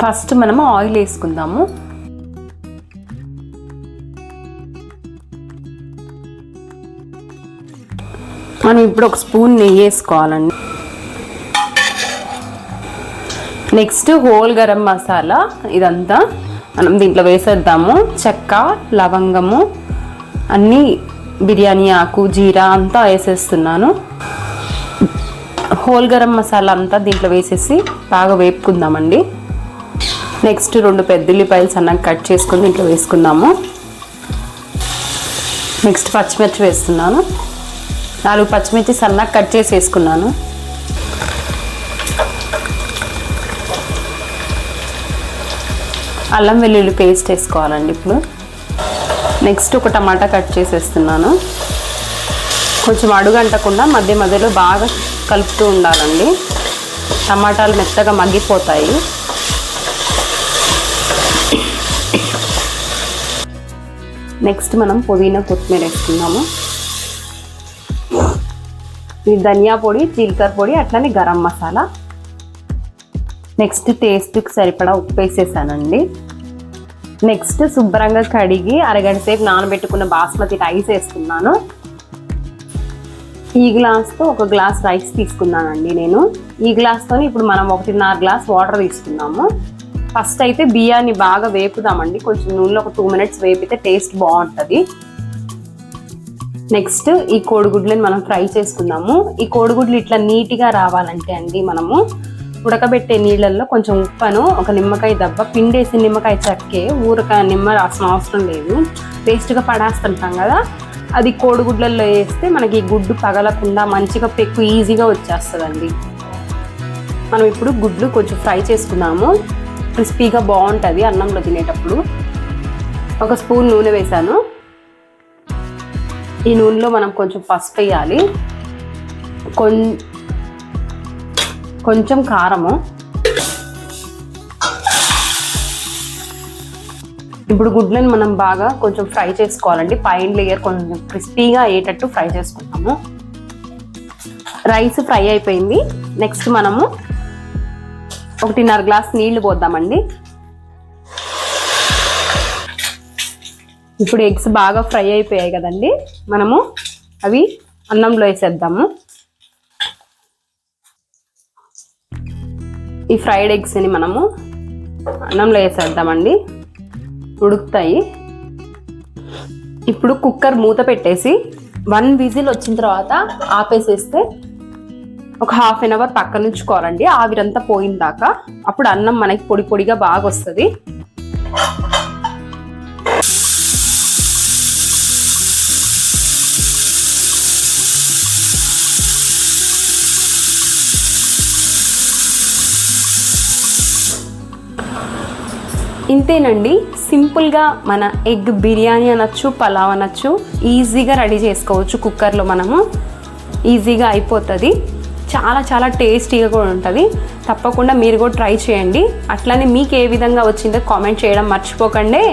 First మనము oil వేసుకుందాము. మనం ఇప్పుడు ఒక స్పూన్ నెయ్యి వేసుకోవాలండి. నెక్స్ట్ హోల్ గరం మసాలా ఇదంతా మనం దీంట్లో వేసేద్దాము. చెక్క లవంగము అన్నీ బిర్యానీ ఆకు జీరా అంతా వేసేస్తున్నాను. హోల్ గరం మసాలా అంతా దీంట్లో వేసేసి బాగా వేపుకుందామండి. నెక్స్ట్ రెండు పెద్ద ఉల్లిపాయలు సన్నగా కట్ చేసుకొని దీంట్లో వేసుకుందాము. నెక్స్ట్ పచ్చిమిర్చి వేస్తున్నాను. నాలుగు పచ్చిమిర్చి సన్నగా కట్ చేసి వేసుకున్నాను. అల్లం వెల్లుల్లి పేస్ట్ వేసుకోవాలండి ఇప్పుడు. నెక్స్ట్ ఒక టమాటా కట్ చేసేస్తున్నాను కొంచెం అడుగంటకుండా మధ్య మధ్యలో బాగా కలుపుతూ ఉండాలండి. టమాటాలు మెత్తగా మగ్గిపోతాయి. నెక్స్ట్ మనం పుదీనా కొత్తిమీర వేసుకుందాము. ఇది ధనియా పొడి జీలకర్ర పొడి అట్లనే గరం మసాలా. నెక్స్ట్ టేస్ట్కి సరిపడా ఉప్పు వేసేసానండి. నెక్స్ట్ శుభ్రంగా కడిగి అరగంట సేపు నానబెట్టుకున్న బాస్మతి రైస్ వేసుకున్నాను. ఈ గ్లాస్తో ఒక గ్లాస్ రైస్ తీసుకున్నానండి నేను. ఈ గ్లాస్తో ఇప్పుడు మనం ఒకటిన్నర గ్లాస్ వాటర్ తీసుకున్నాము. ఫస్ట్ అయితే బియ్యాన్ని బాగా వేపుదామండి. కొంచెం నూనెలో ఒక టూ మినిట్స్ వేపితే టేస్ట్ బాగుంటుంది. నెక్స్ట్ ఈ కోడిగుడ్లని మనం ఫ్రై చేసుకుందాము. ఈ కోడిగుడ్లు ఇట్లా నీట్గా రావాలంటే అండి మనము ఉడకబెట్టే నీళ్ళల్లో కొంచెం ఉప్పను ఒక నిమ్మకాయ దెబ్బ పిండేసి నిమ్మకాయ చక్కే ఊరక నిమ్మ రాసిన అవసరం లేదు. వేస్ట్గా పడేస్తుంటాం కదా అది కోడిగుడ్లలో వేస్తే మనకి గుడ్డు పగలకుండా మంచిగా పెక్కు ఈజీగా వచ్చేస్తుందండి. మనం ఇప్పుడు గుడ్లు కొంచెం ఫ్రై చేసుకున్నాము క్రిస్పీగా బాగుంటుంది అన్నంలో తినేటప్పుడు. ఒక స్పూన్ నూనె వేసాను ఈ నూనెలో మనం కొంచెం పసుపు వేయాలి. కొం కొంచెం కారము. ఇప్పుడు గుడ్లను మనం బాగా కొంచెం ఫ్రై చేసుకోవాలండి. పైన లేయర్ కొంచెం క్రిస్పీగా అయ్యేటట్టు ఫ్రై చేసుకుంటాము. రైస్ ఫ్రై అయిపోయింది. నెక్స్ట్ మనము ఒకటిన్నర గ్లాస్ నీళ్ళు పోద్దామండి. ఇప్పుడు ఎగ్స్ బాగా ఫ్రై అయిపోయాయి కదండి. మనము అవి అన్నంలో వేసేద్దాము. ఈ ఫ్రైడ్ ఎగ్స్ని మనము అన్నంలో వేసేద్దామండి. ఉడుకుతాయి. ఇప్పుడు కుక్కర్ మూత పెట్టేసి వన్ విజిల్ వచ్చిన తర్వాత ఆపేసేస్తే ఒక హాఫ్ అన్ అవర్ పక్కన ఉంచుకోవాలండి ఆవిరంతా పోయిన దాకా అప్పుడు అన్నం మనకి పొడి పొడిగా బాగా వస్తుంది ఇంతేనండి సింపుల్గా మన ఎగ్ బిర్యానీ అనొచ్చు పలావ్ అనొచ్చు ఈజీగా రెడీ చేసుకోవచ్చు కుక్కర్లో మనము. ఈజీగా అయిపోతుంది. చాలా చాలా టేస్టీగా కూడా ఉంటుంది. తప్పకుండా మీరు కూడా ట్రై చేయండి. అట్లనే మీకు ఏ విధంగా వచ్చిందో కామెంట్ చేయడం మర్చిపోకండి.